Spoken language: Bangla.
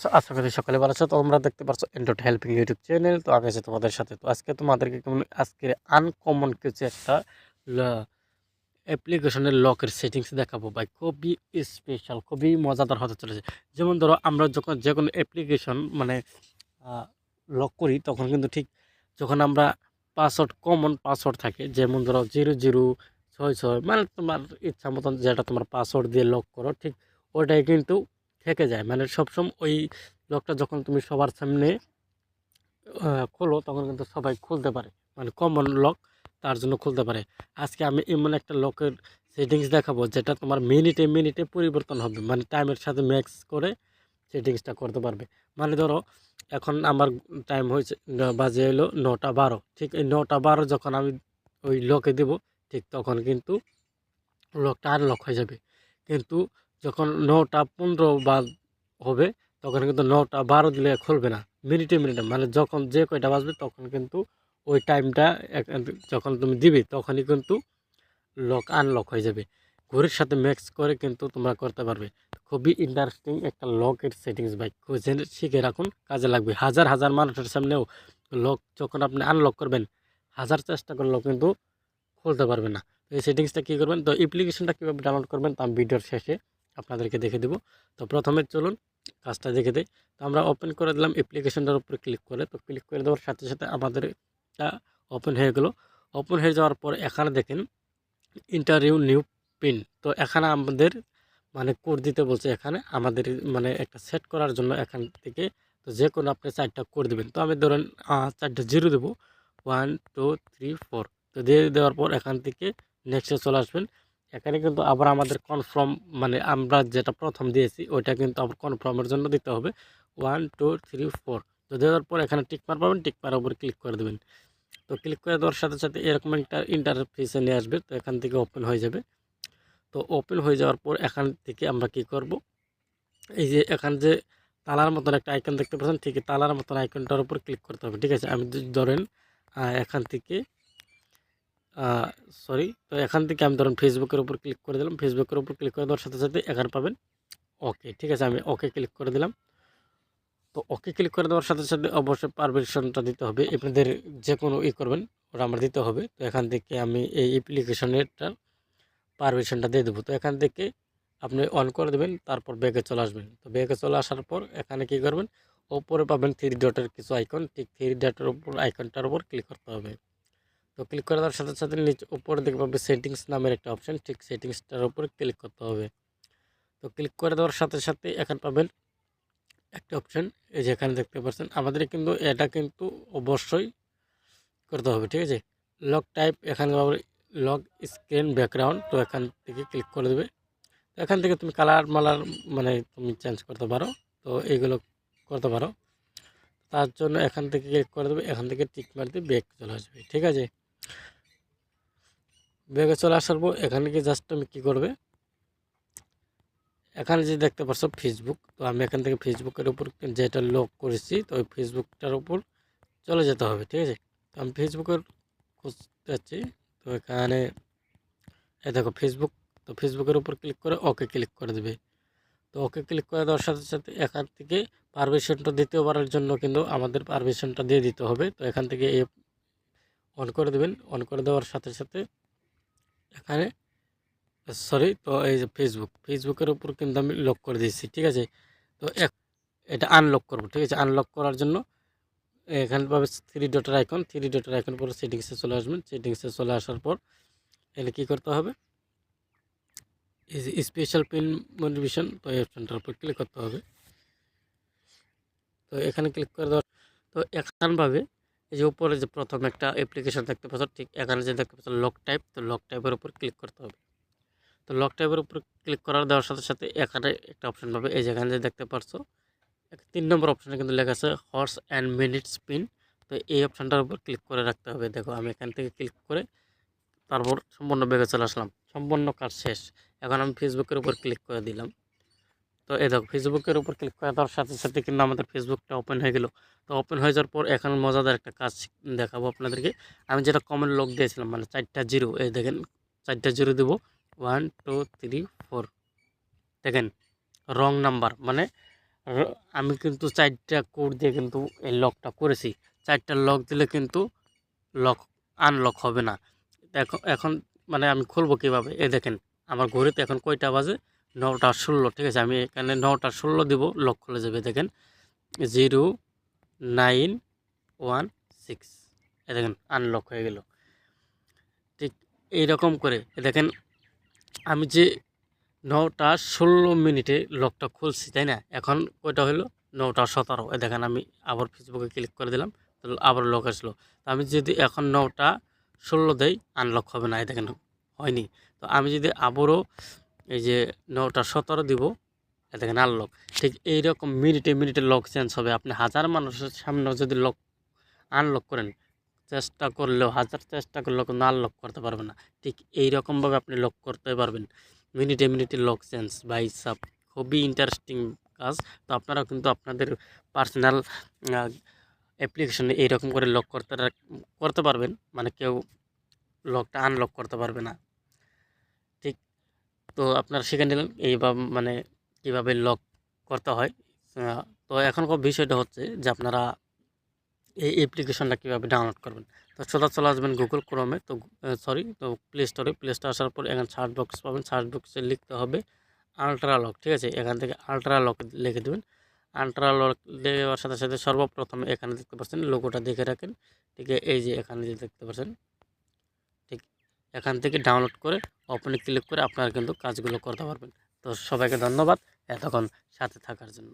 আচ্ছা আশা করি সকালে ভালো আছো। তোমরা দেখতে পাচ্ছ এন্ডোট হেল্পিং ইউটিউব চ্যানেল তো আমি আছি তোমাদের সাথে। তো আজকে তোমাদেরকে কেমন আজকে আনকমন কিছু একটা অ্যাপ্লিকেশনের লকের সেটিংস দেখাবো ভাই। খুবই স্পেশাল খুবই মজাদার হতে চলেছে। যেমন ধরো আমরা যখন যে কোনো অ্যাপ্লিকেশন মানে লক করি, তখন কিন্তু ঠিক যখন আমরা পাসওয়ার্ড কমন পাসওয়ার্ড থাকে, যেমন ধরো জিরো জিরো ছয় ছয় মানে তোমার ইচ্ছা মতন যেটা তোমার পাসওয়ার্ড দিয়ে লক করো, ঠিক ওটাই কিন্তু থেকে যায়। মানে সবসময় ওই লকটা যখন তুমি সবার সামনে খোলো, তখন কিন্তু সবাই খুলতে পারে। মানে কমন লক তার জন্য খুলতে পারে। আজকে আমি এমন একটা লকের সেটিংস দেখাবো, যেটা তোমার মিনিটে মিনিটে পরিবর্তন হবে। মানে টাইমের সাথে ম্যাক্স করে সেটিংসটা করতে পারবে। মানে ধরো, এখন আমার টাইম হয়েছে বাজে এলো নটা বারো। ঠিক এই নটা বারো যখন আমি ওই লকে দেব, ঠিক তখন কিন্তু লকটা আর লক হয়ে যাবে। কিন্তু যখন নটা পনেরো বা হবে, তখন কিন্তু নটা বারো দিলে খুলবে না। মিনিটে মিনিটে মানে যখন যে কয়টা বাজবে তখন কিন্তু ওই টাইমটা যখন তুমি দিবে, তখনই কিন্তু লক আনলক হয়ে যাবে। ঘড়ির সাথে ম্যাক্স করে কিন্তু তোমরা করতে পারবে। খুবই ইন্টারেস্টিং একটা লকের সেটিংস ভাই। জেনে শিখে রাখুন, কাজে লাগবে। হাজার হাজার মানুষের সামনেও লক যখন আপনি আনলক করবেন, হাজার চেষ্টা করলেও কিন্তু খুলতে পারবে না। এই সেটিংসটা কী করবেন? তো অ্যাপ্লিকেশনটা কীভাবে ডাউনলোড করবেন তা ভিডিওর শেষে আপনাদেরকে দেখে দেবো। তো প্রথমে চলুন কাজটা দেখে দেয় তো আমরা ওপেন করে দিলাম অ্যাপ্লিকেশনটার উপরে ক্লিক করে। তো ক্লিক করে দেওয়ার সাথে সাথে আমাদের এটা ওপেন হয়ে গেলো। ওপেন হয়ে যাওয়ার পর এখানে দেখেন ইন্টারভিউ নিউ পিন তো এখানে আমাদের মানে কোড দিতে বলছে এখানে। আমাদের মানে একটা সেট করার জন্য এখান থেকে তো যে কোনো আপনি চারটা কোড দেবেন। তো আমি ধরেন চারটা জিরো দেবো। ওয়ান টু থ্রি ফোর তো দিয়ে দেওয়ার পর এখান থেকে নেক্সটে চলে আসবেন। এখানে কিন্তু আবার আমাদের কনফার্ম মানে আমরা যেটা প্রথম দিয়েছি, ওইটা কিন্তু আবার কনফার্মের জন্য দিতে হবে। ওয়ান টু থ্রি ফোর তো দেওয়ার পর এখানে টিক মার পাবেন টিক মারার উপর ক্লিক করে দেবেন। তো ক্লিক করে দেওয়ার সাথে সাথে এরকম একটা ইন্টারফেসে নিয়ে আসবে, তো এখান থেকে ওপেন হয়ে যাবে। তো ওপেন হয়ে যাওয়ার পর এখান থেকে আমরা কি করব? এই যে এখান যে তালার মতন একটা আইকন দেখতে পাচ্ছেন, ঠিক তালার মতন আইকনটার উপর ক্লিক করতে হবে, ঠিক আছে? আমি ধরেন এখান থেকে সরি তো এখান থেকে আমি ধরুন ফেসবুকের উপর ক্লিক করে দিলাম। ফেসবুকের উপর ক্লিক করে দেওয়ার সাথে সাথে এখানে পাবেন ওকে ঠিক আছে, আমি ওকে ক্লিক করে দিলাম। তো ওকে ক্লিক করে দেওয়ার সাথে সাথে অবশ্যই পারমিশনটা দিতে হবে। আপনাদের যে কোনো ই করবেন, ওটা আমার দিতে হবে। তো এখান থেকে আমি এই অ্যাপ্লিকেশনেরটা পারমিশনটা দিয়ে দেবো। তো এখান থেকে আপনি অন করে দেবেন, তারপর ব্যাগে চলে আসবেন। তো ব্যাগে চলে আসার পর এখানে কি করবেন? ওপরে পাবেন থ্রি ডটের কিছু আইকন ঠিক থ্রি ডটের উপর আইকনটার উপর ক্লিক করতে হবে। তো ক্লিক করে দেওয়ার সাথে সাথে নিচে উপরে দেখতে পাবে সেটিংস নামের একটা অপশান ঠিক সেটিংসটার উপরে ক্লিক করতে হবে। তো ক্লিক করে দেওয়ার সাথে সাথে এখানে পাবেন একটা অপশান এই যে এখানে দেখতে পাচ্ছেন, আমাদের কিন্তু এটা কিন্তু অবশ্যই করতে হবে, ঠিক আছে? লক টাইপ এখানে লক স্ক্রিন ব্যাকগ্রাউন্ড তো এখান থেকে ক্লিক করে দেবে। তো এখান থেকে তুমি কালার মালার মানে তুমি চেঞ্জ করতে পারো, তো এইগুলো করতে পারো। তার জন্য এখান থেকে ক্লিক করে দেবে, এখান থেকে টিক দিয়ে ব্যাগ চলে আসবে, ঠিক আছে? ব্যাগে চলে আসার পর এখানে গিয়ে জাস্ট তুমি কী করবে? এখানে যে দেখতে পাচ্ছ ফেসবুক তো আমি এখান থেকে ফেসবুকের উপর যেটা লক করেছি, তো ওই ফেসবুকটার উপর চলে যেতে হবে, ঠিক আছে? তো আমি ফেসবুকের খুঁজতে তো এখানে এই দেখো ফেসবুক তো ফেসবুকের উপর ক্লিক করে ওকে ক্লিক করে দেবে। তো ওকে ক্লিক করে দেওয়ার সাথে সাথে এখান থেকে পারমিশনটা দ্বিতীয়বারের জন্য কিন্তু আমাদের পারমিশনটা দিয়ে দিতে হবে। তো এখান থেকে এই অন করে দেবেন অন করে দেওয়ার সাথে সাথে এখানে সরি তো এই যে ফেসবুক ফেসবুকের উপর কিন্তু আমি লক করে দিয়েছি, ঠিক আছে? তো এক- এটা আনলক করব, ঠিক আছে? আনলক করার জন্য এখানে পাবে থ্রি ডটের আইকন থ্রি ডটের আইকন পরে সেটিংসে চলে আসবেন। সেটিংসে চলে আসার পর এখানে কী করতে হবে? এই যে স্পেশাল পিন মোটিভেশন তো এই অপশানটার উপর ক্লিক করতে হবে। তো এখানে ক্লিক করে দেওয়ার, তো এখানভাবে এই যে উপরে যে প্রথম একটা অ্যাপ্লিকেশন দেখতে পাচ্ছ, ঠিক এখানে যে দেখতে পাচ্ছ লক টাইপ তো লক টাইপের উপর ক্লিক করতে হবে। তো লক টাইপের উপর ক্লিক করার দেওয়ার সাথে সাথে এখানে একটা অপশন পাবে, এই যেখানে যে দেখতে এক- তিন নম্বর অপশানে কিন্তু লেখা আছে হর্স অ্যান্ড মিনিট স্পিন তো এই অপশানটার উপর ক্লিক করে রাখতে হবে। দেখো, আমি এখান থেকে ক্লিক করে তারপর সম্পূর্ণ বেগে চলে আসলাম। সম্পূর্ণ কাজ শেষ। এখন আমি ফেসবুকের উপর ক্লিক করে দিলাম। তো এই দেখো, ফেসবুকের উপর ক্লিক করে দেওয়ার সাথে সাথে কিন্তু আমাদের ফেসবুকটা ওপেন হয়ে গেল। তো ওপেন হয়ে যাওয়ার পর এখন মজাদার একটা কাজ দেখাবো আপনাদেরকে। আমি যেটা কমেন্ট লক দিয়েছিলাম মানে চারটা জিরো এই দেখেন, চারটা জিরো দেবো। ওয়ান টু থ্রি ফোর দেখেন রং নাম্বার মানে আমি কিন্তু চারটা কোড দিয়ে কিন্তু এই লকটা করেছি। চারটা লক দিলে কিন্তু লক আনলক হবে না। এখন মানে আমি খুলবো কীভাবে? এ দেখেন, আমার ঘড়িতে এখন কয়টা বাজে? নটা ষোলো, ঠিক আছে? আমি এখানে নটা ষোলো দিব, লক খুলে যাবে, দেখেন। Zero nine one six. এ দেখেন, আনলক হয়ে গেল। ঠিক এইরকম করে দেখেন, আমি যে নটা ষোলো মিনিটে লকটা খুলছি, তাই না? এখন কয়টা হলো নটা সতেরো। এ দেখেন, আমি আবার ফেসবুকে ক্লিক করে দিলাম আবার লক আসলো। তো আমি যদি এখন নটা ষোলো দেই, আনলক হবে না এ দেখেন, হয়নি। তো আমি যদি আবারও এই যে নটা সতেরো দিব দেখেন আনলক ঠিক এইরকম মিনিটে মিনিটে লক চেঞ্জ হবে। আপনি হাজার মানুষের সামনেও যদি লক আনলক করেন, চেষ্টা করলেও হাজার চেষ্টা করলেও কিন্তু আনলক করতে পারবেন না। ঠিক এইরকমভাবে আপনি লক করতে পারবেন। মিনিটে মিনিটে লক চেঞ্জ বাই সাপ খুবই ইন্টারেস্টিং কাজ। তো আপনারাও কিন্তু আপনাদের পার্সোনাল অ্যাপ্লিকেশনে এইরকম করে লক করতে করতে পারবেন। মানে কেউ লকটা আনলক করতে পারবে না। তো আপনারা শিখে নিলেন এইভাবে মানে কীভাবে লক করতে হয়। তো এখনকার বিষয়টা হচ্ছে যে আপনারা এই অ্যাপ্লিকেশনটা কীভাবে ডাউনলোড করবেন। তো সোজা চলে আসবেন গুগল ক্রোমে তো সরি তো প্লে স্টোরে প্লে স্টোরে আসার পর এখানে সার্চ বক্স পাবেন। সার্চ বক্সে লিখতে হবে আলট্রা লক ঠিক আছে? এখান থেকে আলট্রা লক লিখে দেবেন। আলট্রা লক দেওয়ার সাথে সাথে সর্বপ্রথম এখানে দেখতে পাচ্ছেন লোগোটা দেখে রাখেন। ঠিক এই যে এখানে যে দেখতে পাচ্ছেন এখান থেকে ডাউনলোড করে ওপেনে ক্লিক করে আপনারা কিন্তু কাজগুলো করতে পারবেন। তো সবাইকে ধন্যবাদ। এতক্ষণ সাথে থাকার জন্য।